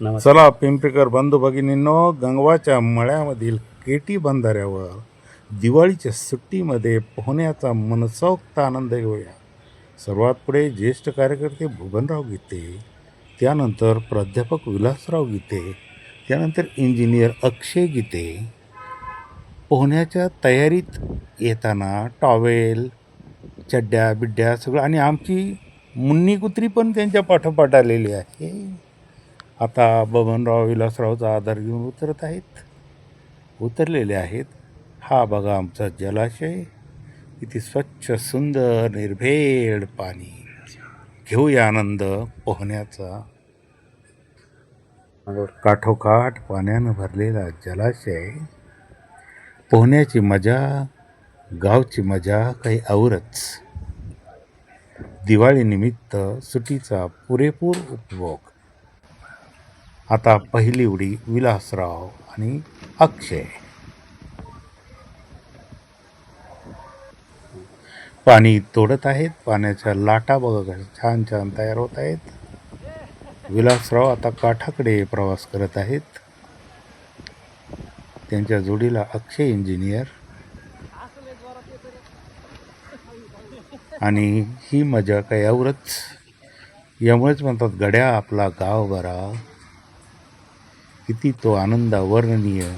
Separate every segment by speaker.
Speaker 1: नमस्कार.
Speaker 2: चला पिंपरीकर बंधू भगिनींनो गंगवाच्या मळ्यामधील केटी बंधाऱ्यावर दिवाळीच्या सुट्टीमध्ये पोहण्याचा मनसोक्त आनंद घेऊया. सर्वात पुढे ज्येष्ठ कार्यकर्ते भुवनराव गीते त्यानंतर प्राध्यापक विलासराव गीते त्यानंतर इंजिनियर अक्षय गीते. पोहण्याच्या तयारीत येताना टॉवेल चड्ड्या बिड्ड्या सगळं आणि आमची मुन्नी कुत्री पण त्यांच्या पाठोपाठ आलेली आहे. आता बबनराव विलासरावचा आधार घेऊन उतरत आहेत. उतरलेले आहेत. हा बघा आमचा जलाशय. किती स्वच्छ सुंदर निर्भेड पाणी. घेऊया आनंद पोहण्याचा. काठोकाठ पाण्यानं भरलेला जलाशय. पोहण्याची मजा गावची मजा काही आवरच. दिवाळीनिमित्त सुटीचा पुरेपूर उपभोग. आता पहिली उडी विलासराव आणि अक्षय. पाणी तोडत आहेत पाण्याच्या लाटा बघा छान छान तयार होत आहेत. विलासराव आता काठाकडे प्रवास करत आहेत. त्यांच्या जोडीला अक्षय इंजिनियर आणि ही मजा काही यावरच यामुळेच म्हणतात गड्या आपला गाव बरा किती तो आनंद अवर्णनीय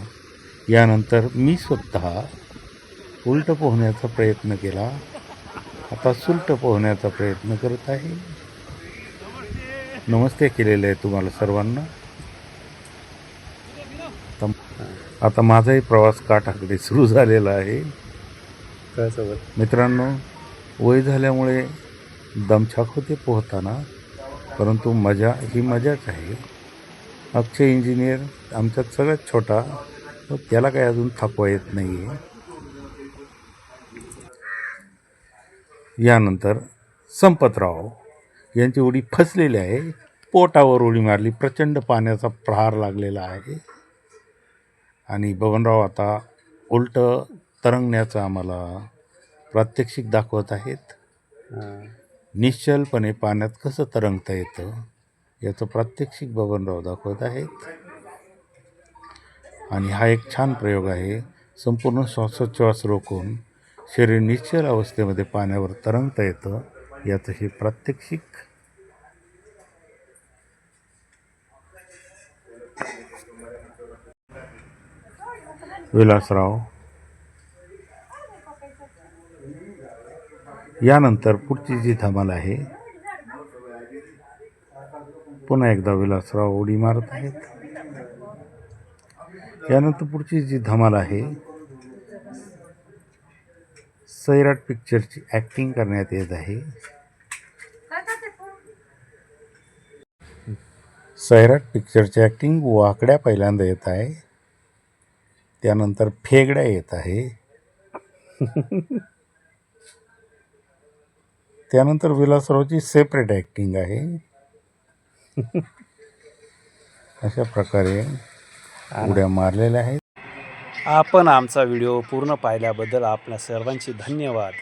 Speaker 2: यानंतर मी स्वतः उलट पोहण्याचा प्रयत्न केला. आता सुलट पोहण्याचा प्रयत्न करत आहे. नमस्ते केलेलं आहे तुम्हाला सर्वांना. आता- आता माझाही प्रवास काठाकडे सुरू झालेला आहे.
Speaker 1: काय सोबत
Speaker 2: मित्रांनो वय झाल्यामुळे दमछाक होते पोहताना परंतु मजा ही मजाच आहे. अक्षय इंजिनियर आमच्यात सगळ्यात छोटा त्याला काही अजून थकवा येत नाही आहे यानंतर संपतराव यांची उडी फसलेली आहे. पोटावर उडी मारली. प्रचंड पाण्याचा प्रहार लागलेला आहे. आणि बबनराव आता उलट तरंगण्याचं आम्हाला प्रात्यक्षिक दाखवत आहेत. निश्चलपणे पाण्यात कसं तरंगता येतं? याचं प्रात्यक्षिक बबनराव दाखवत आहेत. आणि हा एक छान प्रयोग आहे. संपूर्ण श्वासोच्छ्वास रोखून शरीर निश्चल अवस्थेमध्ये पाण्यावर तरंगता येतं याचं हे प्रात्यक्षिक. विलासराव. यानंतर पुढची जी धमाल आहे पुन्हा एकदा विलासराव उडी मारत आहेत. यानंतर पुढची जी धमाल आहे सैराट पिक्चरची ॲक्टिंग करण्यात येत आहे. सैराट पिक्चरची ॲक्टिंग वाकड्या पहिल्यांदा येत आहे. त्यानंतर फेगड्या येत आहे. त्यानंतर विलासरावची सेपरेट ॲक्टिंग आहे. अशा प्रकारे उड्या मारलेल्या आहेत.
Speaker 1: आपण आमचा व्हिडिओ पूर्ण पाहिल्याबद्दल आपल्या सर्वांचे धन्यवाद.